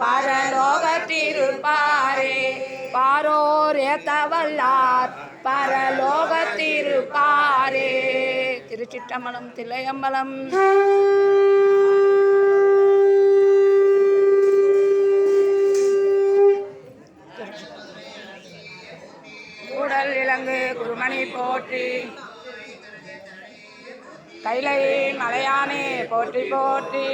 பரலோகத்திருப்பாரே. பாரோர் ஏத்தவல்லார் பரலோகத்திருப்பாரே. திருச்சிட்டம்பலம் தில்லையம்பலம். கூடல் இலங்கு குருமணி போற்றி. கைலை மலையானே போற்றி போற்றி.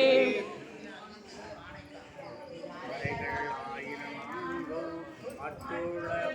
তোড়া